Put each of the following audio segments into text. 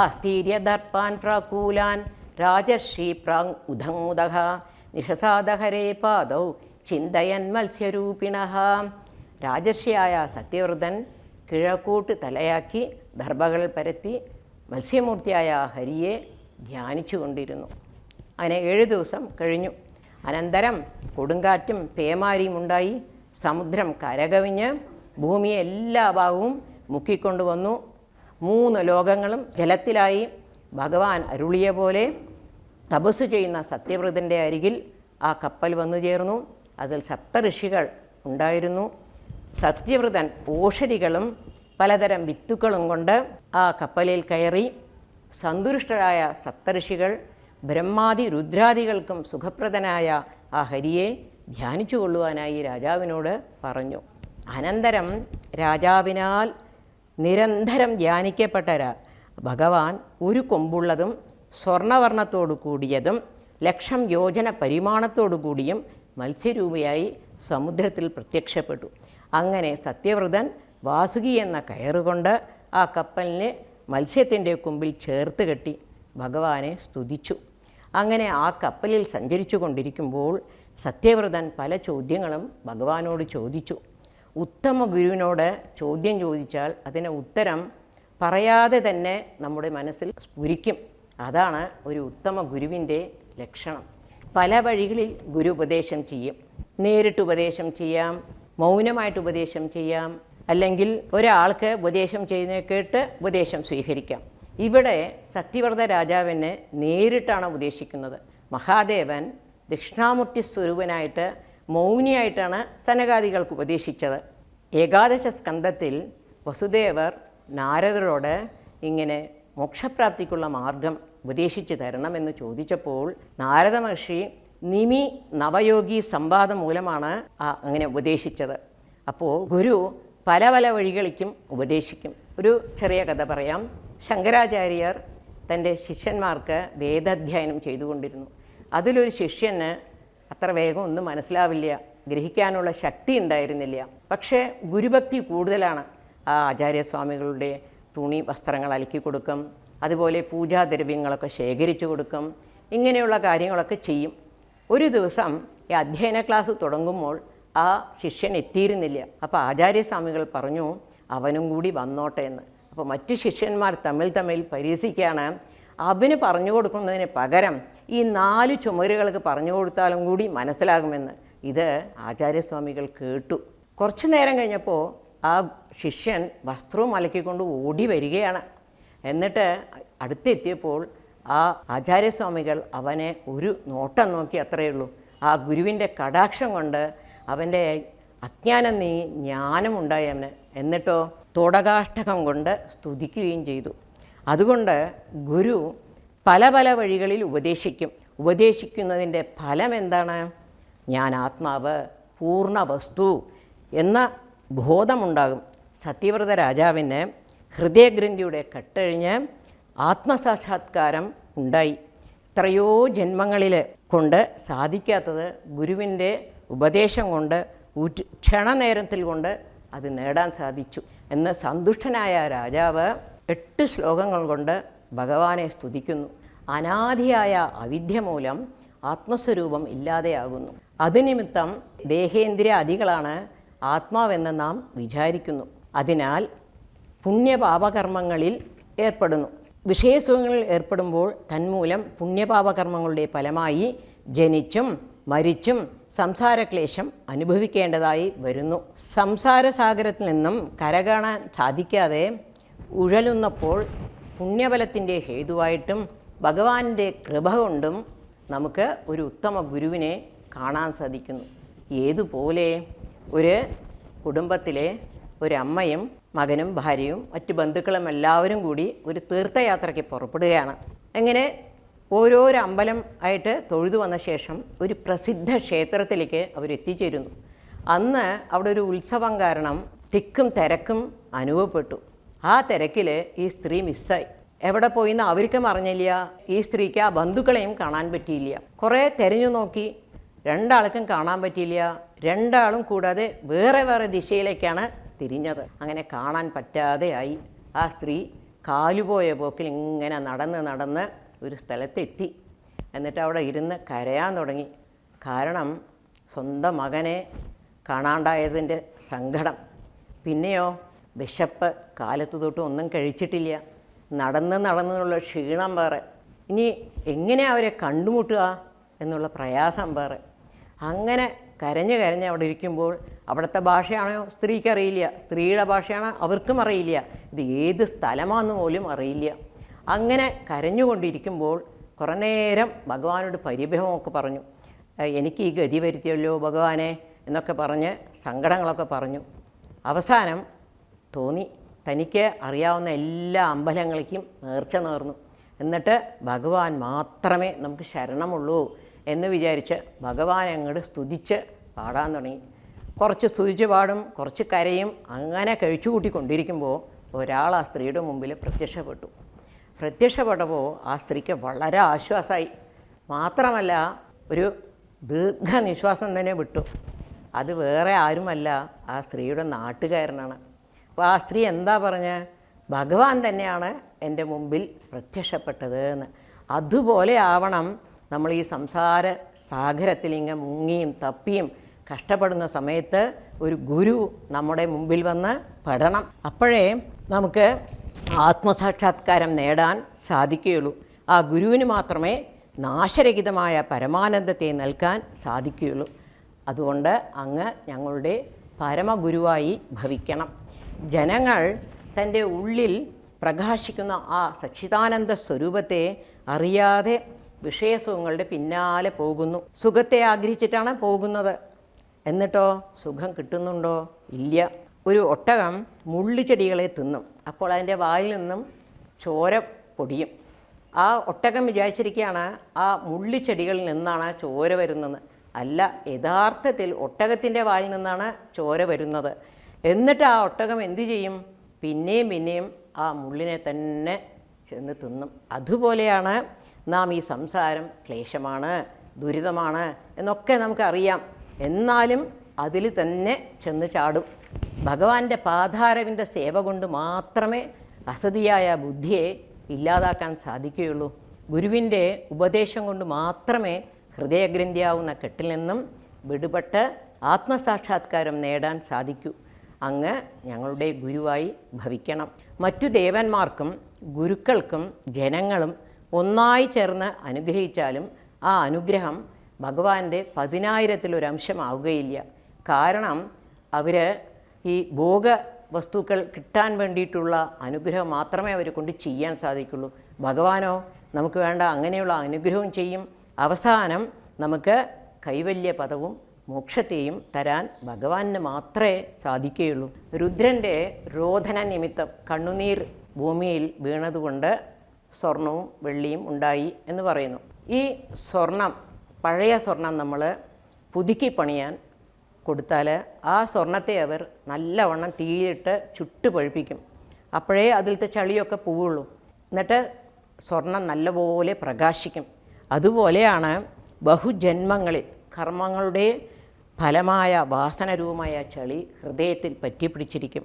ആസ്തീര്യദർപ്പാൻ പ്രാകൂലാൻ രാജർഷി prank ഉദങ്ങുദഹ നിഷസാദഹരേ പാദൗ ചിന്തയൻ മത്സ്യരൂപിണ രാജർഷിയായ Sathyavrathan Kizhakkoot തലയാക്കി ദർഭകൾ പരത്തി മത്സ്യമൂർത്തിയായ ഹരിയെ ധ്യാനിച്ചു കൊണ്ടിരുന്നു. അങ്ങനെ ഏഴ് ദിവസം കഴിഞ്ഞു. അനന്തരം കൊടുങ്കാറ്റും പേമാരിയും ഉണ്ടായി. സമുദ്രം കരകവിഞ്ഞ് ഭൂമിയെ എല്ലാ ഭാഗവും മുക്കിക്കൊണ്ടുവന്നു. മൂന്ന് ലോകങ്ങളും ജലത്തിലായി ഭഗവാൻ അരുളിയ പോലെ തപസ് ചെയ്യുന്ന സത്യവ്രതന്റെ അരികിൽ ആ കപ്പൽ വന്നു ചേർന്നു. അതിൽ സപ്തഋഷികൾ ഉണ്ടായിരുന്നു. സത്യവ്രതൻ ഓഷരികളും പലതരം വിത്തുക്കളും കൊണ്ട് ആ കപ്പലിൽ കയറി. സന്തുഷ്ടരായ സപ്തഋഷികൾ ബ്രഹ്മാതി രുദ്രാദികൾക്കും സുഖപ്രദനായ ആ ഹരിയെ ധ്യാനിച്ചു കൊള്ളുവാനായി രാജാവിനോട് പറഞ്ഞു. അനന്തരം രാജാവിനാൽ നിരന്തരം ധ്യാനിക്കപ്പെട്ടരാ ഭഗവാൻ ഒരു കൊമ്പുള്ളതും സ്വർണവർണത്തോടു കൂടിയതും ലക്ഷം യോജന പരിമാണത്തോടു കൂടിയും മത്സ്യരൂപിയായി സമുദ്രത്തിൽ പ്രത്യക്ഷപ്പെട്ടു. അങ്ങനെ സത്യവ്രതൻ വാസുകി എന്ന കയറുകൊണ്ട് ആ കപ്പലിനെ മത്സ്യത്തിന്റെ കൊമ്പിൽ ചേർത്ത് കെട്ടി ഭഗവാനെ സ്തുതിച്ചു. അങ്ങനെ ആ കപ്പലിൽ സഞ്ചരിച്ചു കൊണ്ടിരിക്കുമ്പോൾ സത്യവ്രതൻ പല ചോദ്യങ്ങളും ഭഗവാനോട് ചോദിച്ചു. ഉത്തമ ഗുരുവിനോട് ചോദ്യം ചോദിച്ചാൽ അതിന് ഉത്തരം പറയാതെ തന്നെ നമ്മുടെ മനസ്സിൽ സ്ഫുരിക്കും. അതാണ് ഒരു ഉത്തമ ഗുരുവിന്റെ ലക്ഷണം. പല വഴികളിൽ ഗുരു ഉപദേശം ചെയ്യും. നേരിട്ട് ഉപദേശം ചെയ്യാം മൗനമായിട്ട് ഉപദേശം ചെയ്യാം അല്ലെങ്കിൽ ഒരാൾക്ക് ഉപദേശം ചെയ്യുന്നത് കേട്ട് ഉപദേശം സ്വീകരിക്കാം. ഇവിടെ സത്യവ്രത രാജാവിനെ നേരിട്ടാണ് ഉപദേശിക്കുന്നത്. മഹാദേവൻ ദക്ഷിണാമൂർത്തി സ്വരൂപനായിട്ട് മൗനിയായിട്ടാണ് സനകാദികൾക്ക് ഉപദേശിച്ചത്. ഏകാദശ സ്കന്ധത്തിൽ വസുദേവർ നാരദരോട് ഇങ്ങനെ മോക്ഷപ്രാപ്തിക്കുള്ള മാർഗം ഉപദേശിച്ചു തരണമെന്ന് ചോദിച്ചപ്പോൾ നാരദ മഹർഷി നിമി നവയോഗി സംവാദം മൂലമാണ് അങ്ങനെ ഉപദേശിച്ചത്. അപ്പോൾ ഗുരു പല പല വഴികളിക്കും ഉപദേശിക്കും. ഒരു ചെറിയ കഥ പറയാം. ശങ്കരാചാര്യർ തന്റെ ശിഷ്യന്മാർക്ക് വേദാധ്യയനം ചെയ്തുകൊണ്ടിരുന്നു. അതിലൊരു ശിഷ്യന് അത്ര വേഗം ഒന്നും മനസ്സിലാവില്ല. ഗ്രഹിക്കാനുള്ള ശക്തി ഉണ്ടായിരുന്നില്ല. പക്ഷേ ഗുരുഭക്തി കൂടുതലാണ്. ആ ആചാര്യസ്വാമികളുടെ തുണി വസ്ത്രങ്ങൾ അലക്കി കൊടുക്കും. അതുപോലെ പൂജാദ്രവ്യങ്ങളൊക്കെ ശേഖരിച്ചു കൊടുക്കും. ഇങ്ങനെയുള്ള കാര്യങ്ങളൊക്കെ ചെയ്യും. ഒരു ദിവസം ഈ അധ്യയന ക്ലാസ് തുടങ്ങുമ്പോൾ ആ ശിഷ്യൻ എത്തിയിരുന്നില്ല. അപ്പോൾ ആചാര്യസ്വാമികൾ പറഞ്ഞു അവനും കൂടി വന്നോട്ടെ എന്ന്. അപ്പോൾ മറ്റു ശിഷ്യന്മാർ തമ്മിൽ തമ്മിൽ പരിഹസിക്കുകയാണ്. അവന് പറഞ്ഞു കൊടുക്കുന്നതിന് പകരം ഈ നാല് ചുമരുകൾക്ക് പറഞ്ഞു കൊടുത്താലും കൂടി മനസ്സിലാകുമെന്ന്. ഇത് ആചാര്യസ്വാമികൾ കേട്ടു. കുറച്ചു നേരം കഴിഞ്ഞപ്പോൾ ആ ശിഷ്യൻ വസ്ത്രവും അലക്കിക്കൊണ്ട് ഓടി വരികയാണ്. എന്നിട്ട് അടുത്തെത്തിയപ്പോൾ ആ ആചാര്യസ്വാമികൾ അവനെ ഒരു നോട്ടം നോക്കി അത്രയേ ഉള്ളൂ. ആ ഗുരുവിന്റെ കടാക്ഷം കൊണ്ട് അവന്റെ അജ്ഞാനം നീ ജ്ഞാനമുണ്ടായി അവന് എന്നിട്ടോ തുടകാഷ്ടകം കൊണ്ട് സ്തുതിക്കുകയും ചെയ്തു. അതുകൊണ്ട് ഗുരു പല പല വഴികളിൽ ഉപദേശിക്കും. ഉപദേശിക്കുന്നതിന്റെ ഫലം എന്താണ്? ഞാൻ ആത്മാവ് പൂർണ വസ്തു എന്ന ബോധമുണ്ടാകും. സത്യവ്രത രാജാവിന് ഹൃദയഗ്രന്ഥിയുടെ കട്ടഴിഞ്ഞ് ആത്മസാക്ഷാത്കാരം ഉണ്ടായി. എത്രയോ ജന്മങ്ങളിൽ കൊണ്ട് സാധിക്കാത്തത് ഗുരുവിന്റെ ഉപദേശം കൊണ്ട് ക്ഷണനേരത്തിൽ കൊണ്ട് അത് നേടാൻ സാധിച്ചു. എന്ന് സന്തുഷ്ടനായ രാജാവ് എട്ട് ശ്ലോകങ്ങൾ കൊണ്ട് ഭഗവാനെ സ്തുതിക്കുന്നു. അനാദിയായ അവിദ്യ മൂലം ആത്മസ്വരൂപം ഇല്ലാതെയാകുന്നു. അതുനിമിത്തം ദേഹേന്ദ്രിയ അതികളാണ് ആത്മാവെന്ന് നാം വിചാരിക്കുന്നു. അതിനാൽ പുണ്യപാപകർമ്മങ്ങളിൽ ഏർപ്പെടുന്നു. വിഷയസുഖങ്ങളിൽ ഏർപ്പെടുമ്പോൾ തന്മൂലം പുണ്യപാപകർമ്മങ്ങളുടെ ഫലമായി ജനിച്ചും മരിച്ചും സംസാരക്ലേശം അനുഭവിക്കേണ്ടതായി വരുന്നു. സംസാരസാഗരത്തിൽ നിന്നും കരകാണാൻ സാധിക്കാതെ ഉഴലുന്നപ്പോൾ പുണ്യബലത്തിന്റെ ഹേതുവായിട്ടും ഭഗവാന്റെ കൃപ കൊണ്ടും നമുക്ക് ഒരു ഉത്തമ ഗുരുവിനെ കാണാൻ സാധിക്കുന്നു. ഏതുപോലെ ഒരു കുടുംബത്തിലെ ഒരമ്മയും മകനും ഭാര്യയും മറ്റ് ബന്ധുക്കളും എല്ലാവരും കൂടി ഒരു തീർത്ഥയാത്രയ്ക്ക് പുറപ്പെടുകയാണ്. അങ്ങനെ ഓരോരോ അമ്പലം ആയിട്ട് തൊഴുതു വന്ന ശേഷം ഒരു പ്രസിദ്ധ ക്ഷേത്രത്തിലേക്ക് അവരെത്തിച്ചേരുന്നു അന്ന് അവിടെ ഒരു ഉത്സവം കാരണം തിക്കും തിരക്കും അനുഭവപ്പെട്ടു. ആ തിരക്കിൽ ഈ സ്ത്രീ മിസ്സായി. എവിടെ പോയിന്ന് അവർക്കും അറിഞ്ഞില്ല. ഈ സ്ത്രീക്ക് ആ ബന്ധുക്കളെയും കാണാൻ പറ്റിയില്ല. കുറേ തിരഞ്ഞു നോക്കി രണ്ടാൾക്കും കാണാൻ പറ്റിയില്ല. രണ്ടാളും കൂടാതെ വേറെ വേറെ ദിശയിലേക്കാണ് തിരിഞ്ഞത്. അങ്ങനെ കാണാൻ പറ്റാതെയായി ആ സ്ത്രീ കാലുപോയ പോക്കിൽ ഇങ്ങനെ നടന്ന് നടന്ന് ഒരു സ്ഥലത്തെത്തി. എന്നിട്ട് അവിടെ ഇരുന്ന് കരയാൻ തുടങ്ങി. കാരണം സ്വന്തം മകനെ കാണാണ്ടായതിന്റെ സങ്കടം. പിന്നെയോ വിശപ്പ് കാലത്ത് തൊട്ട് ഒന്നും കഴിച്ചിട്ടില്ല. നടന്ന് നടന്നുള്ള ക്ഷീണം വേറെ. ഇനി എങ്ങനെ അവരെ കണ്ടുമുട്ടുക എന്നുള്ള പ്രയാസം വേറെ. അങ്ങനെ കരഞ്ഞ് കരഞ്ഞ് അവിടെ ഇരിക്കുമ്പോൾ അവിടുത്തെ ഭാഷയാണോ സ്ത്രീക്ക് അറിയില്ല. സ്ത്രീയുടെ ഭാഷയാണോ അവർക്കും അറിയില്ല. ഇത് ഏത് സ്ഥലമാണെന്ന് പോലും അറിയില്ല. അങ്ങനെ കരഞ്ഞുകൊണ്ടിരിക്കുമ്പോൾ കുറേ നേരം ഭഗവാനോട് പരിഭവമൊക്കെ പറഞ്ഞു. എനിക്ക് ഈ ഗതി വരുത്തിയല്ലോ ഭഗവാനെ എന്നൊക്കെ പറഞ്ഞ് സങ്കടങ്ങളൊക്കെ പറഞ്ഞു. അവസാനം തോന്നി. തനിക്ക് അറിയാവുന്ന എല്ലാ അമ്പലങ്ങളിലേക്കും നേർച്ച നേർന്നു. എന്നിട്ട് ഭഗവാൻ മാത്രമേ നമുക്ക് ശരണമുള്ളൂ എന്ന് വിചാരിച്ച് ഭഗവാൻ അങ്ങോട്ട് സ്തുതിച്ച് പാടാൻ തുടങ്ങി. കുറച്ച് സ്തുതിച്ച് പാടും കുറച്ച് കരയും അങ്ങനെ കഴിച്ചു കൂട്ടിക്കൊണ്ടിരിക്കുമ്പോൾ ഒരാൾ ആ സ്ത്രീയുടെ മുമ്പിൽ പ്രത്യക്ഷപ്പെട്ടു. പ്രത്യക്ഷപ്പെട്ടപ്പോൾ ആ സ്ത്രീക്ക് വളരെ ആശ്വാസമായി. മാത്രമല്ല ഒരു ദീർഘനിശ്വാസം തന്നെ വിട്ടു. അത് വേറെ ആരുമല്ല ആ സ്ത്രീയുടെ നാട്ടുകാരനാണ്. ആ സ്ത്രീ എന്താ പറഞ്ഞ? ഭഗവാൻ തന്നെയാണ് എന്റെ മുമ്പിൽ പ്രത്യക്ഷപ്പെട്ടത് എന്ന് അതുപോലെ ആവണം നമ്മൾ ഈ സംസാര സാഗരത്തിൽ ഇങ്ങനെ മുങ്ങിയും തപ്പിയും കഷ്ടപ്പെടുന്ന സമയത്ത് ഒരു ഗുരു നമ്മുടെ മുമ്പിൽ വന്ന് പെടണം അപ്പോഴേ നമുക്ക് ആത്മസാക്ഷാത്കാരം നേടാൻ സാധിക്കുകയുള്ളൂ. ആ ഗുരുവിന് മാത്രമേ നാശരഹിതമായ പരമാനന്ദത്തെ നൽകാൻ സാധിക്കുകയുള്ളൂ. അതുകൊണ്ട് അങ്ങ് ഞങ്ങളുടെ പരമഗുരുവായി ഭവിക്കണം. ജനങ്ങൾ തന്റെ ഉള്ളിൽ പ്രകാശിക്കുന്ന ആ സച്ചിദാനന്ദ സ്വരൂപത്തെ അറിയാതെ വിഷയസുഖങ്ങളുടെ പിന്നാലെ പോകുന്നു. സുഖത്തെ ആഗ്രഹിച്ചിട്ടാണ് പോകുന്നത്. എന്നിട്ടോ സുഖം കിട്ടുന്നുണ്ടോ? ഇല്ല. ഒരു ഒട്ടകം മുള്ളിച്ചെടികളെ തിന്നും. അപ്പോൾ അതിന്റെ വായിൽ നിന്നും ചോര പൊടിയും. ആ ഒട്ടകം വിചാരിച്ചിരിക്കുകയാണ് ആ മുള്ളിച്ചെടികളിൽ നിന്നാണ് ചോര വരുന്നത്. അല്ല യഥാർത്ഥത്തിൽ ഒട്ടകത്തിന്റെ വായിൽ നിന്നാണ് ചോര വരുന്നത്. എന്നിട്ട് ആ ഒട്ടകം എന്തു ചെയ്യും? പിന്നെയും പിന്നെയും ആ മുള്ളിനെ തന്നെ ചെന്ന് തിന്നും. അതുപോലെയാണ് നാം ഈ സംസാരം ക്ലേശമാണ് ദുരിതമാണ് എന്നൊക്കെ നമുക്കറിയാം. എന്നാലും അതിൽ തന്നെ ചെന്ന് ചാടും. ഭഗവാന്റെ പാധാരവിന്റെ സേവ കൊണ്ട് മാത്രമേ അസതിയായ ബുദ്ധിയെ ഇല്ലാതാക്കാൻ സാധിക്കുകയുള്ളൂ. ഗുരുവിന്റെ ഉപദേശം കൊണ്ട് മാത്രമേ ഹൃദയഗ്രന്ഥിയാവുന്ന കെട്ടിൽ നിന്നും വിടുപെട്ട് ആത്മസാക്ഷാത്കാരം നേടാൻ സാധിക്കൂ. അങ്ങ് ഞങ്ങളുടെ ഗുരുവായി ഭവിക്കണം. മറ്റു ദേവന്മാർക്കും ഗുരുക്കൾക്കും ജനങ്ങളും ഒന്നായി ചേർന്ന് അനുഗ്രഹിച്ചാലും ആ അനുഗ്രഹം ഭഗവാന്റെ പതിനായിരത്തിലൊരംശമാവുകയില്ല. കാരണം അവർ ഈ ഭോഗ വസ്തുക്കൾ കിട്ടാൻ വേണ്ടിയിട്ടുള്ള അനുഗ്രഹം മാത്രമേ അവരെ കൊണ്ട് ചെയ്യാൻ സാധിക്കുള്ളൂ. ഭഗവാനോ നമുക്ക് വേണ്ട അങ്ങനെയുള്ള അനുഗ്രഹവും ചെയ്യും. അവസാനം നമുക്ക് കൈവല്യ പദവും മോക്ഷത്തെയും തരാൻ ഭഗവാന് മാത്രമേ സാധിക്കുകയുള്ളൂ. രുദ്രന്റെ രോധന നിമിത്തം കണ്ണുനീർ ഭൂമിയിൽ വീണതുകൊണ്ട് സ്വർണവും വെള്ളിയും ഉണ്ടായി എന്ന് പറയുന്നു. ഈ സ്വർണം പഴയ സ്വർണം നമ്മൾ പുതുക്കി പണിയാൻ കൊടുത്താൽ ആ സ്വർണത്തെ അവർ നല്ലവണ്ണം തീയിട്ട് ചുട്ട് പഴുപ്പിക്കും. അപ്പോഴേ അതിലത്തെ ചളിയൊക്കെ പോവുള്ളൂ. എന്നിട്ട് സ്വർണം നല്ലപോലെ പ്രകാശിക്കും. അതുപോലെയാണ് ബഹുജന്മങ്ങളിൽ കർമ്മങ്ങളുടെ ഫലമായ വാസനരൂപമായ ചളി ഹൃദയത്തിൽ പറ്റിപ്പിടിച്ചിരിക്കും.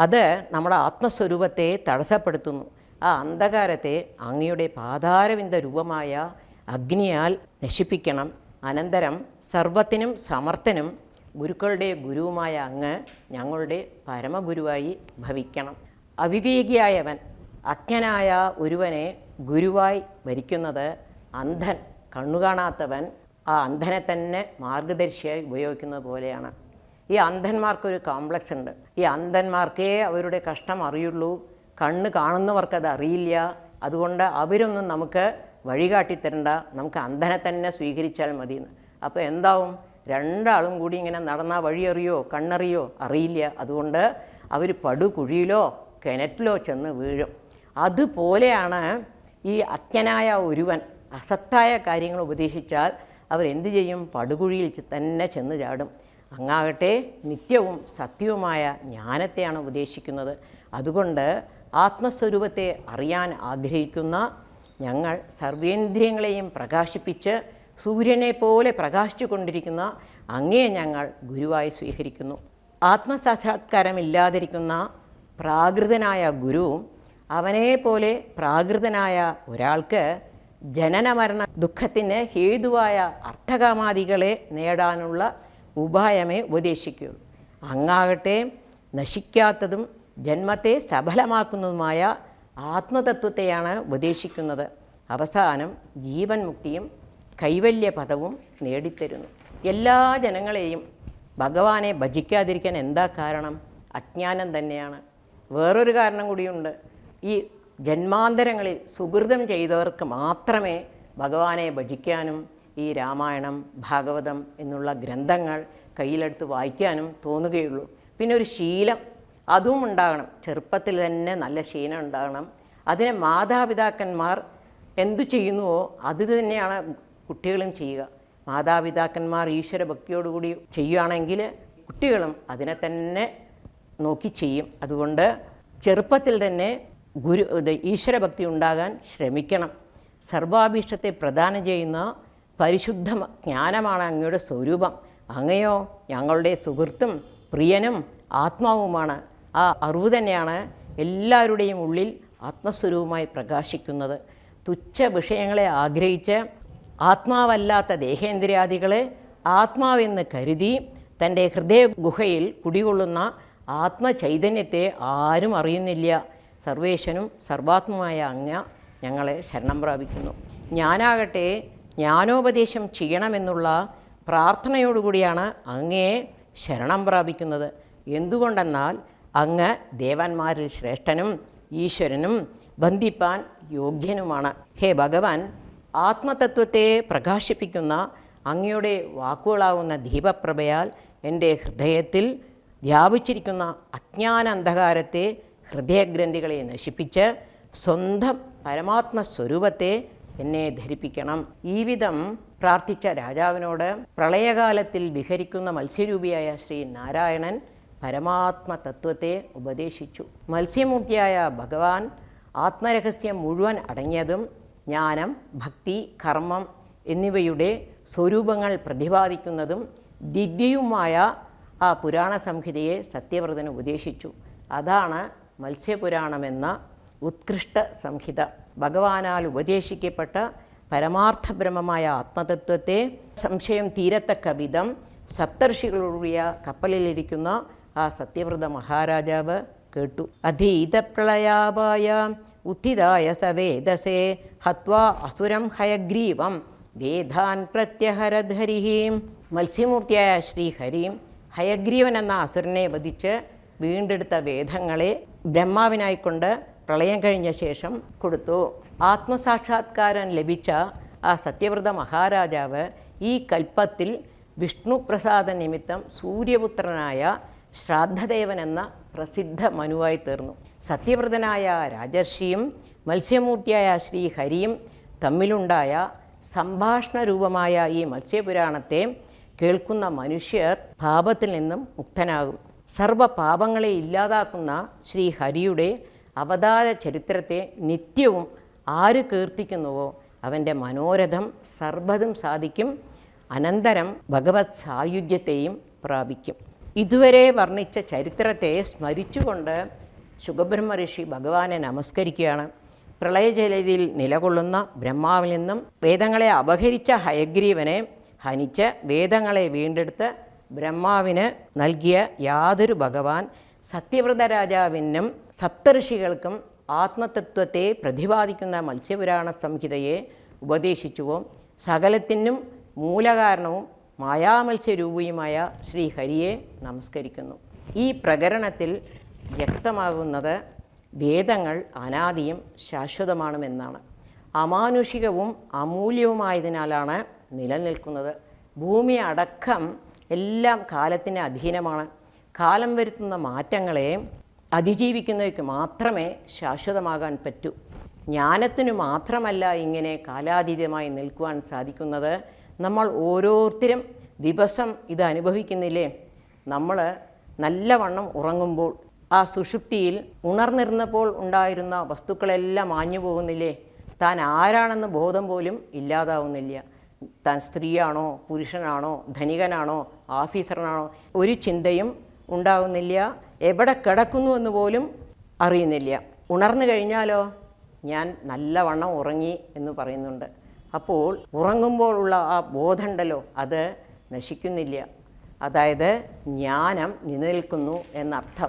അത് നമ്മുടെ ആത്മസ്വരൂപത്തെ തടസ്സപ്പെടുത്തുന്നു. ആ അന്ധകാരത്തെ അങ്ങയുടെ പാതാരവിന്ദ രൂപമായ അഗ്നിയാൽ നശിപ്പിക്കണം. അനന്തരം സർവത്തിനും സമർത്ഥനും ഗുരുക്കളുടെ ഗുരുവുമായ അങ്ങ് ഞങ്ങളുടെ പരമഗുരുവായി ഭവിക്കണം. അവിവേകിയായവൻ അജ്ഞനായ ഒരുവനെ ഗുരുവായി ഭരിക്കുന്നത് അന്ധൻ കണ്ണുകാണാത്തവൻ ആ അന്ധനെ തന്നെ മാർഗദർശിയായി ഉപയോഗിക്കുന്നത് പോലെയാണ്. ഈ അന്ധന്മാർക്കൊരു കോംപ്ലക്സ് ഉണ്ട്. ഈ അന്ധന്മാർക്കേ അവരുടെ കഷ്ടം അറിയുള്ളൂ. കണ്ണ് കാണുന്നവർക്കത് അറിയില്ല. അതുകൊണ്ട് അവരൊന്നും നമുക്ക് വഴികാട്ടിത്തരണ്ട നമുക്ക് അന്ധനെ തന്നെ സ്വീകരിച്ചാൽ മതി. അപ്പോൾ എന്താവും? രണ്ടാളും കൂടി ഇങ്ങനെ നടന്നാൽ വഴിയറിയോ കണ്ണറിയോ അറിയില്ല. അതുകൊണ്ട് അവർ പടുകുഴിയിലോ കിണറ്റിലോ ചെന്ന് വീഴും. അതുപോലെയാണ് ഈ അജ്ഞനായ ഒരുവൻ അസത്തായ കാര്യങ്ങൾ ഉപദേശിച്ചാൽ അവരെന്ത് ചെയ്യും? പടുകുഴിയിൽ തന്നെ ചെന്ന് ചാടും. അങ്ങാകട്ടെ നിത്യവും സത്യവുമായ ജ്ഞാനത്തെയാണ് ഉപദേശിക്കുന്നത്. അതുകൊണ്ട് ആത്മസ്വരൂപത്തെ അറിയാൻ ആഗ്രഹിക്കുന്ന ഞങ്ങൾ സർവേന്ദ്രിയങ്ങളെയും പ്രകാശിപ്പിച്ച് സൂര്യനെ പോലെ പ്രകാശിച്ചു കൊണ്ടിരിക്കുന്ന അങ്ങേ ഞങ്ങൾ ഗുരുവായി സ്വീകരിക്കുന്നു. ആത്മസാക്ഷാത്കാരമില്ലാതിരിക്കുന്ന പ്രാകൃതനായ ഗുരുവും അവനെ പോലെ പ്രാകൃതനായ ഒരാൾക്ക് ജനനമരണ ദുഃഖത്തിന് ഹേതുവായ അർത്ഥകാമാദികളെ നേടാനുള്ള ഉപായമേ ഉപദേശിക്കുകയുള്ളൂ. അങ്ങാകട്ടെ നശിക്കാത്തതും ജന്മത്തെ സഫലമാക്കുന്നതുമായ ആത്മതത്വത്തെയാണ് ഉപദേശിക്കുന്നത്. അവസാനം ജീവൻ മുക്തിയും കൈവല്യ പദവും നേടിത്തരുന്നു. എല്ലാ ജനങ്ങളെയും ഭഗവാനെ ഭജിക്കാതിരിക്കാൻ എന്താ കാരണം? അജ്ഞാനം തന്നെയാണ്. വേറൊരു കാരണം കൂടിയുണ്ട്. ഈ ജന്മാന്തരങ്ങളിൽ സുഹൃതം ചെയ്തവർക്ക് മാത്രമേ ഭഗവാനെ ഭജിക്കാനും ഈ രാമായണം ഭാഗവതം എന്നുള്ള ഗ്രന്ഥങ്ങൾ കയ്യിലെടുത്ത് വായിക്കാനും തോന്നുകയുള്ളൂ. പിന്നെ ഒരു ശീലം അതും ഉണ്ടാകണം. ചെറുപ്പത്തിൽ തന്നെ നല്ല ശീലം ഉണ്ടാകണം. അതിനെ മാതാപിതാക്കന്മാർ എന്തു ചെയ്യുന്നുവോ അത് തന്നെയാണ് കുട്ടികളും ചെയ്യുക. മാതാപിതാക്കന്മാർ ഈശ്വര ഭക്തിയോടുകൂടി ചെയ്യുകയാണെങ്കിൽ കുട്ടികളും അതിനെ തന്നെ നോക്കി ചെയ്യും. അതുകൊണ്ട് ചെറുപ്പത്തിൽ തന്നെ ഗുരു ഈശ്വര ഈശ്വരഭക്തി ഉണ്ടാകാൻ ശ്രമിക്കണം. സർവാഭീഷ്ടത്തെ പ്രദാനം ചെയ്യുന്ന പരിശുദ്ധ ജ്ഞാനമാണ് അങ്ങയുടെ സ്വരൂപം. അങ്ങയോ ഞങ്ങളുടെ സുഹൃത്തും പ്രിയനും ആത്മാവുമാണ്. ആ അറിവ് തന്നെയാണ് എല്ലാവരുടെയും ഉള്ളിൽ ആത്മസ്വരൂപമായി പ്രകാശിക്കുന്നത്. തുച്ഛ വിഷയങ്ങളെ ആഗ്രഹിച്ച് ആത്മാവല്ലാത്ത ദേഹേന്ദ്രിയാദികളെ ആത്മാവെന്ന് കരുതി തന്റെ ഹൃദയ ഗുഹയിൽ കുടികൊള്ളുന്ന ആത്മചൈതന്യത്തെ ആരും അറിയുന്നില്ല. സർവേശ്വനും സർവാത്മമായ അങ്ങ ഞങ്ങളെ ശരണം പ്രാപിക്കുന്നു. ഞാനാകട്ടെ ജ്ഞാനോപദേശം ചെയ്യണമെന്നുള്ള പ്രാർത്ഥനയോടുകൂടിയാണ് അങ്ങയെ ശരണം പ്രാപിക്കുന്നത്. എന്തുകൊണ്ടെന്നാൽ അങ്ങ് ദേവന്മാരിൽ ശ്രേഷ്ഠനും ഈശ്വരനും ബന്ധിപ്പാൻ യോഗ്യനുമാണ്. ഹേ ഭഗവാൻ ആത്മതത്വത്തെ പ്രകാശിപ്പിക്കുന്ന അങ്ങയുടെ വാക്കുകളാവുന്ന ദീപപ്രഭയാൽ എന്റെ ഹൃദയത്തിൽ വ്യാപിച്ചിരിക്കുന്ന അജ്ഞാന അന്ധകാരത്തെ ഹൃദയഗ്രന്ഥികളെ നശിപ്പിച്ച് സ്വന്തം പരമാത്മ സ്വരൂപത്തെ എന്നെ ധരിപ്പിക്കണം. ഈ വിധം പ്രാർത്ഥിച്ച രാജാവിനോട് പ്രളയകാലത്തിൽ വിഹരിക്കുന്ന മത്സ്യരൂപിയായ ശ്രീ നാരായണൻ പരമാത്മ തത്വത്തെ ഉപദേശിച്ചു. മത്സ്യമൂർത്തിയായ ഭഗവാൻ ആത്മരഹസ്യം മുഴുവൻ അടങ്ങിയതും ജ്ഞാനം ഭക്തി കർമ്മം എന്നിവയുടെ സ്വരൂപങ്ങൾ പ്രതിപാദിക്കുന്നതും ദിവ്യയുമായ ആ പുരാണ സംഹിതയെ സത്യവ്രതന് ഉപദേശിച്ചു. അതാണ് മത്സ്യപുരാണമെന്ന ഉത്കൃഷ്ട സംഹിത ഭഗവാനാൽ ഉപദേശിക്കപ്പെട്ട പരമാർത്ഥബ്രഹ്മമായ ആത്മതത്വത്തെ സംശയം തീരത്തക്ക വിധം സപ്തർഷികളുടെ കപ്പലിലിരിക്കുന്ന ആ സത്യവ്രത മഹാരാജാവ് കേട്ടു. അധീതപ്രളയാപായ ഉത്ഥിതായ സവേദസേ ഹത്വാ അസുരം ഹയഗ്രീവം വേദാൻ പ്രത്യഹരധരിഹീം. മത്സ്യമൂർത്തിയായ ശ്രീഹരിയും ഹയഗ്രീവൻ എന്ന അസുരനെ വധിച്ച് വീണ്ടെടുത്ത വേദങ്ങളെ ബ്രഹ്മാവിനായിക്കൊണ്ട് പ്രളയം കഴിഞ്ഞ ശേഷം കൊടുത്തു. ആത്മസാക്ഷാത്കാരം ലഭിച്ച ആ സത്യവ്രത മഹാരാജാവ് ഈ കൽപ്പത്തിൽ വിഷ്ണുപ്രസാദ നിമിത്തം സൂര്യപുത്രനായ ശ്രാദ്ധദേവൻ എന്ന പ്രസിദ്ധ മനുവായി തീർന്നു. സത്യവ്രതനായ രാജർഷിയും മത്സ്യമൂർത്തിയായ ശ്രീഹരിയും തമ്മിലുണ്ടായ സംഭാഷണ രൂപമായ ഈ മത്സ്യപുരാണത്തെ കേൾക്കുന്ന മനുഷ്യർ പാപത്തിൽ നിന്നും മുക്തനാകും. സർവ ഇല്ലാതാക്കുന്ന ശ്രീ ഹരിയുടെ അവതാര ചരിത്രത്തെ നിത്യവും ആര് കീർത്തിക്കുന്നുവോ അവന്റെ മനോരഥം സർവതും സാധിക്കും. അനന്തരം ഭഗവത് സായുജ്യത്തെയും പ്രാപിക്കും. ഇതുവരെ വർണിച്ച ചരിത്രത്തെ സ്മരിച്ചുകൊണ്ട് സുഖബ്രഹ്മ ഋഷി ഭഗവാനെ നമസ്കരിക്കുകയാണ്. പ്രളയജലതിയിൽ നിലകൊള്ളുന്ന ബ്രഹ്മാവിൽ നിന്നും വേദങ്ങളെ അപഹരിച്ച ഹയഗ്രീവനെ ഹനിച്ച് വേദങ്ങളെ വീണ്ടെടുത്ത് ബ്രഹ്മാവിന് നൽകിയ യാതൊരു ഭഗവാൻ സത്യവ്രത രാജാവിനും സപ്തഋഷികൾക്കും ആത്മതത്വത്തെ പ്രതിപാദിക്കുന്ന മത്സ്യപുരാണ സംഹിതയെ ഉപദേശിച്ചുവോ. സകലത്തിനും മൂലകാരണവും മായാമത്സ്യരൂപിയുമായ ശ്രീഹരിയെ നമസ്കരിക്കുന്നു. ഈ പ്രകരണത്തിൽ വ്യക്തമാകുന്നത് വേദങ്ങൾ അനാദിയും ശാശ്വതമാണെന്നാണ്. അമാനുഷികവും അമൂല്യവുമായതിനാലാണ് നിലനിൽക്കുന്നത്. ഭൂമി അടക്കം എല്ലാം കാലത്തിന് അധീനമാണ്. കാലം വരുത്തുന്ന മാറ്റങ്ങളെ അതിജീവിക്കുന്നവയ്ക്ക് മാത്രമേ ശാശ്വതമാകാൻ പറ്റൂ. ജ്ഞാനത്തിനു മാത്രമല്ല ഇങ്ങനെ കാലാതീതമായി നിൽക്കുവാൻ സാധിക്കുന്നത്. നമ്മൾ ഓരോരുത്തരും ദിവസം ഇത് അനുഭവിക്കുന്നില്ലേ? നമ്മൾ നല്ലവണ്ണം ഉറങ്ങുമ്പോൾ ആ സുഷുപ്തിയിൽ ഉണർന്നിരുന്നപ്പോൾ ഉണ്ടായിരുന്ന വസ്തുക്കളെല്ലാം മാഞ്ഞു പോകുന്നില്ലേ താൻ ആരാണെന്ന് ബോധം പോലും ഇല്ലാതാവുന്നില്ല. താൻ സ്ത്രീയാണോ പുരുഷനാണോ ധനികനാണോ ആഫീസറിനാണോ ഒരു ചിന്തയും ഉണ്ടാകുന്നില്ല എവിടെ കിടക്കുന്നു എന്ന് പോലും അറിയുന്നില്ല. ഉണർന്നു കഴിഞ്ഞാലോ? ഞാൻ നല്ലവണ്ണം ഉറങ്ങി എന്ന് പറയുന്നുണ്ട്. അപ്പോൾ ഉറങ്ങുമ്പോഴുള്ള ആ ബോധമുണ്ടല്ലോ അത് നശിക്കുന്നില്ല. അതായത് ജ്ഞാനം നിലനിൽക്കുന്നു എന്നർത്ഥം.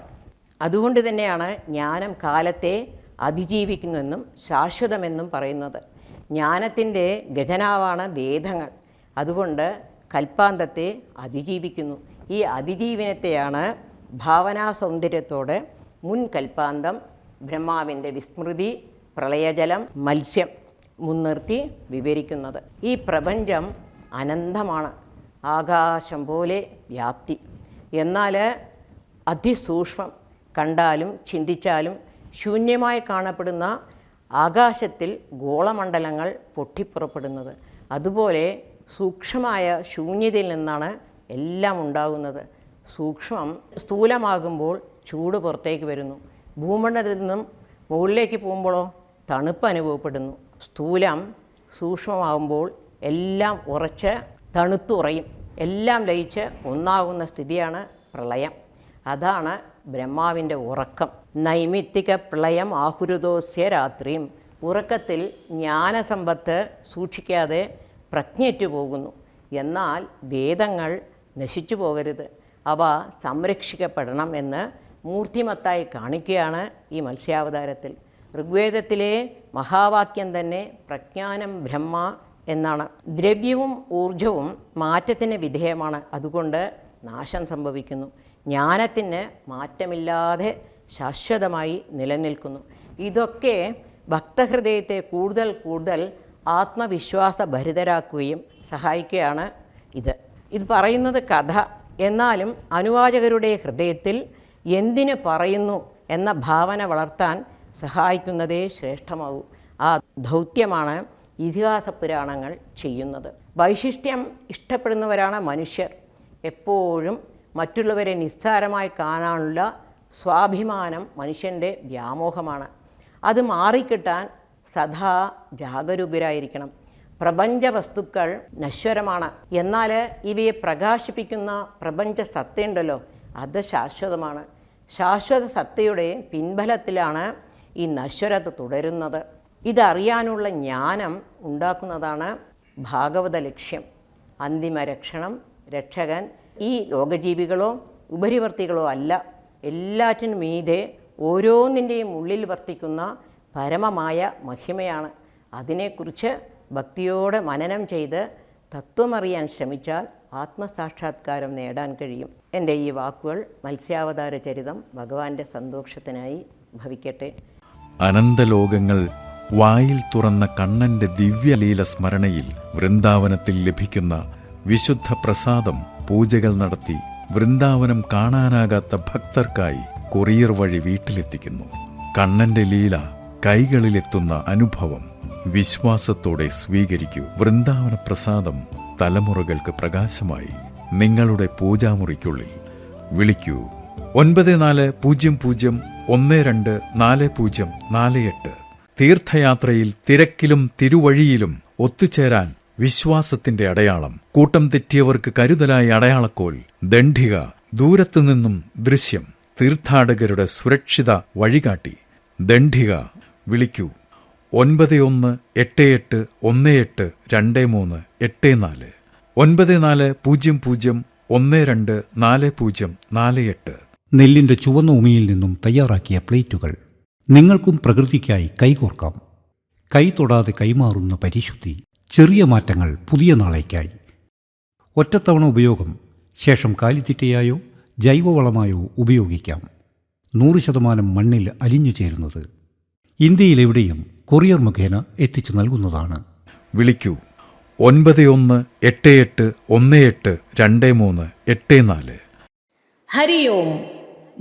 അതുകൊണ്ട് തന്നെയാണ് ജ്ഞാനം കാലത്തെ അതിജീവിക്കുന്നുവെന്നും ശാശ്വതമെന്നും പറയുന്നത്. ജ്ഞാനത്തിന്റെ ഗഹനാവാണ് വേദങ്ങൾ. അതുകൊണ്ട് കൽപ്പാന്തത്തെ അതിജീവിക്കുന്നു. ഈ അതിജീവനത്തെയാണ് ഭാവനാ സൗന്ദര്യത്തോടെ മുൻ കൽപ്പാന്തം ബ്രഹ്മാവിന്റെ വിസ്മൃതി പ്രളയജലം മത്സ്യം മുൻനിർത്തി വിവരിക്കുന്നത്. ഈ പ്രപഞ്ചം അനന്തമാണ്. ആകാശം പോലെ വ്യാപ്തി. എന്നാൽ അതിസൂക്ഷ്മം കണ്ടാലും ചിന്തിച്ചാലും ശൂന്യമായി കാണപ്പെടുന്ന ആകാശത്തിൽ ഗോളമണ്ഡലങ്ങൾ പൊട്ടിപ്പുറപ്പെടുന്നത്. അതുപോലെ സൂക്ഷ്മമായ ശൂന്യതയിൽ നിന്നാണ് എല്ലാം ഉണ്ടാകുന്നത്. സൂക്ഷ്മം സ്ഥൂലമാകുമ്പോൾ ചൂട് പുറത്തേക്ക് വരുന്നു. ഭൂമണ്ഡലത്തിൽ നിന്നും മുകളിലേക്ക് പോകുമ്പോഴോ തണുപ്പ് അനുഭവപ്പെടുന്നു. സ്ഥൂലം സൂക്ഷ്മമാകുമ്പോൾ എല്ലാം ഉറച്ച് തണുത്തുറയും. എല്ലാം ലയിച്ച് ഒന്നാകുന്ന സ്ഥിതിയാണ് പ്രളയം. അതാണ് ബ്രഹ്മാവിന്റെ ഉറക്കം. നൈമിത്തിക പ്രളയം ആഹുരുദോസ്യ രാത്രിയും. ഉറക്കത്തിൽ ജ്ഞാനസമ്പത്ത് സൂക്ഷിക്കാതെ പ്രജ്ഞറ്റു പോകുന്നു. എന്നാൽ വേദങ്ങൾ നശിച്ചു പോകരുത്. അവ സംരക്ഷിക്കപ്പെടണം എന്ന് മൂർത്തിമത്തായി കാണിക്കുകയാണ് ഈ മത്സ്യാവതാരത്തിൽ. ഋഗ്വേദത്തിലെ മഹാവാക്യം തന്നെ പ്രജ്ഞാനം ബ്രഹ്മ എന്നാണ്. ദ്രവ്യവും ഊർജവും മാറ്റത്തിന് വിധേയമാണ്. അതുകൊണ്ട് നാശം സംഭവിക്കുന്നു. ജ്ഞാനത്തിന് മാറ്റമില്ലാതെ ശാശ്വതമായി നിലനിൽക്കുന്നു. ഇതൊക്കെ ഭക്തഹൃദയത്തെ കൂടുതൽ കൂടുതൽ ആത്മവിശ്വാസ ഭരിതരാക്കുകയും സഹായിക്കുകയാണ് ഇത്. ഇത് പറയുന്നത് കഥ. എന്നാലും അനുവാചകരുടെ ഹൃദയത്തിൽ എന്തിന് പറയുന്നു എന്ന ഭാവന വളർത്താൻ സഹായിക്കുന്നതേ ശ്രേഷ്ഠമാകൂ. ആ ദൗത്യമാണ് ഇതിഹാസ പുരാണങ്ങൾ ചെയ്യുന്നത്. വൈശിഷ്ട്യം ഇഷ്ടപ്പെടുന്നവരാണ് മനുഷ്യർ. എപ്പോഴും മറ്റുള്ളവരെ നിസ്സാരമായി കാണാനുള്ള സ്വാഭിമാനം മനുഷ്യന്റെ വ്യാമോഹമാണ്. അത് മാറിക്കിട്ടാൻ സദാ ജാഗരൂകരായിരിക്കണം. പ്രപഞ്ച വസ്തുക്കൾ നശ്വരമാണ്. എന്നാൽ ഇവയെ പ്രകാശിപ്പിക്കുന്ന പ്രപഞ്ച സത്തയുണ്ടല്ലോ അത് ശാശ്വതമാണ്. ശാശ്വത സത്തയുടെ പിൻബലത്തിലാണ് ഈ നശ്വരത തുടരുന്നത്. ഇതറിയാനുള്ള ജ്ഞാനം ഉണ്ടാക്കുന്നതാണ് ഭാഗവത ലക്ഷ്യം. അന്തിമ രക്ഷണം രക്ഷകൻ ഈ ലോകജീവികളോ ഉപരിവർത്തികളോ അല്ല എല്ലാറ്റിനും മീതെ ഓരോന്നിന്റെയും ഉള്ളിൽ വർത്തിക്കുന്ന പരമമായ മഹിമയാണ്. അതിനെക്കുറിച്ച് ഭക്തിയോടെ മനനം ചെയ്ത് തത്വമറിയാൻ ശ്രമിച്ചാൽ ആത്മസാക്ഷാത്കാരം നേടാൻ കഴിയും. എന്റെ ഈ വാക്കുകൾ മത്സ്യാവതാര ചരിതം ഭഗവാന്റെ സന്തോഷത്തിനായി ഭവിക്കട്ടെ. അനന്തലോകങ്ങൾ വായിൽ തുറന്ന കണ്ണന്റെ ദിവ്യലീല സ്മരണയിൽ വൃന്ദാവനത്തിൽ ലഭിക്കുന്ന വിശുദ്ധ പ്രസാദം പൂജകൾ നടത്തി വൃന്ദാവനം കാണാനാകാത്ത ഭക്തർക്കായി കൊറിയർ വഴി വീട്ടിലെത്തിക്കുന്നു. കണ്ണന്റെ ലീല കൈകളിലെത്തുന്ന അനുഭവം വിശ്വാസത്തോടെ സ്വീകരിക്കൂ. വൃന്ദാവന പ്രസാദം തലമുറകൾക്ക് പ്രകാശമായി. നിങ്ങളുടെ പൂജാമുറിക്കുള്ളിൽ വിളിക്കൂ. ഒൻപത് നാല് പൂജ്യം പൂജ്യം ഒന്ന് രണ്ട് നാല് പൂജ്യം നാല് എട്ട്. തീർത്ഥയാത്രയിൽ തിരക്കിലും തിരുവഴിയിലും ഒത്തുചേരാൻ വിശ്വാസത്തിന്റെ അടയാളം. കൂട്ടം തെറ്റിയവർക്ക് കരുതലായ അടയാളക്കോൽ. ദണ്ഡിക ദൂരത്തുനിന്നും ദൃശ്യം. തീർത്ഥാടകരുടെ സുരക്ഷിത വഴികാട്ടി. ദണ്ഡിക വിളിക്കൂ. ഒൻപത് ഒന്ന് എട്ട് എട്ട് ഒന്ന് എട്ട് രണ്ട് മൂന്ന് എട്ട് നാല്. ഒൻപത് നാല് പൂജ്യം പൂജ്യം ഒന്ന് രണ്ട് നാല് പൂജ്യം നാല് എട്ട്. നെല്ലിന്റെ ചുവന്ന ഉമിയിൽ നിന്നും തയ്യാറാക്കിയ പ്ലേറ്റുകൾ നിങ്ങൾക്കും പ്രകൃതിക്കായി കൈകോർക്കാം. കൈ തൊടാതെ കൈമാറുന്ന പരിശുദ്ധി. ചെറിയ മാറ്റങ്ങൾ പുതിയ നാളേക്കായി. ഒറ്റത്തവണ ഉപയോഗം ശേഷം കാലിത്തീറ്റയായോ ജൈവവളമായോ ഉപയോഗിക്കാം. നൂറ് ശതമാനം മണ്ണിൽ അലിഞ്ഞു ചേരുന്നത് ഇന്ത്യയിലെവിടെയും കൊറിയർ മുഖേന എത്തിച്ചു നൽകുന്നതാണ്. വിളിക്കൂ. ഒൻപത് ഒന്ന് എട്ട് എട്ട് ഒന്ന് എട്ട് രണ്ട് മൂന്ന് എട്ട് നാല്. ഹരി ഓം.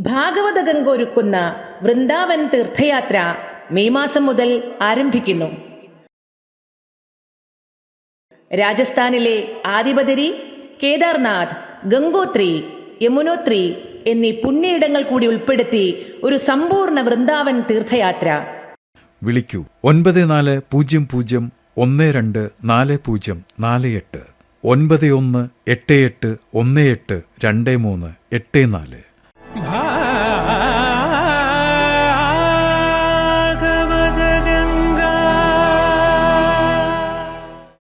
ഭാഗവത ഗംഗ ഒരുക്കുന്ന വൃന്ദാവൻ തീർത്ഥയാത്ര മെയ് മാസം മുതൽ ആരംഭിക്കുന്നു. രാജസ്ഥാനിലെ ആദിബദരി കേദാർനാഥ് ഗംഗോത്രി യമുനോത്രി എന്നീ പുണ്യയിടങ്ങൾ കൂടി ഉൾപ്പെടുത്തി ഒരു സമ്പൂർണ വൃന്ദാവൻ തീർത്ഥയാത്ര. വിളിക്കൂ. ഒൻപത് നാല് പൂജ്യം പൂജ്യം ഒന്ന് രണ്ട് നാല് പൂജ്യം നാല് എട്ട്. ഒൻപത് ഒന്ന് എട്ട് എട്ട് ഒന്ന് എട്ട് രണ്ട് മൂന്ന് എട്ട് നാല്. ഭാ